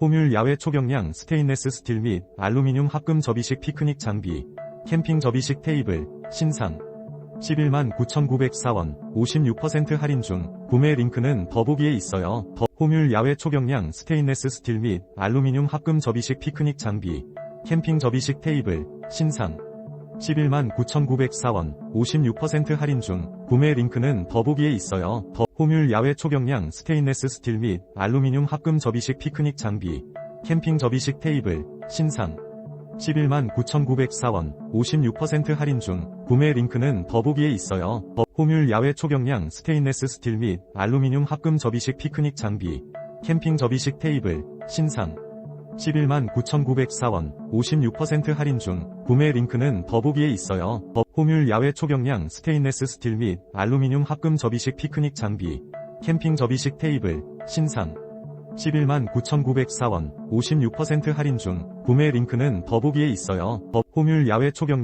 호듈 야외 초경량 스테인레스 스틸 및 알루미늄 합금 접이식 피크닉 장비, 캠핑 접이식 테이블, 신상. 11만 9,904원, 56% 할인 중, 구매 링크는 더보기에 있어요. 더, 호듈 야외 초경량 스테인레스 스틸 및 알루미늄 합금 접이식 피크닉 장비, 캠핑 접이식 테이블, 신상. 11만 9,904원, 56% 할인 중, 구매 링크는 더보기에 있어요. 더, 호듈 야외 초경량 스테인레스 스틸 및 알루미늄 합금 접이식 피크닉 장비, 캠핑 접이식 테이블, 신상. 11만 9,904원, 56% 할인 중, 구매 링크는 더보기에 있어요. 더, 호듈 야외 초경량 스테인레스 스틸 및 알루미늄 합금 접이식 피크닉 장비, 캠핑 접이식 테이블, 신상. 11만 9,904원, 56% 할인 중, 구매 링크는 더보기에 있어요. 더, 호듈 야외 초경량 스테인레스 스틸 및 알루미늄 합금 접이식 피크닉 장비, 캠핑 접이식 테이블, 신상. 11만 9,904원, 56% 할인 중, 구매 링크는 더보기에 있어요. 더, 호듈 야외 초경량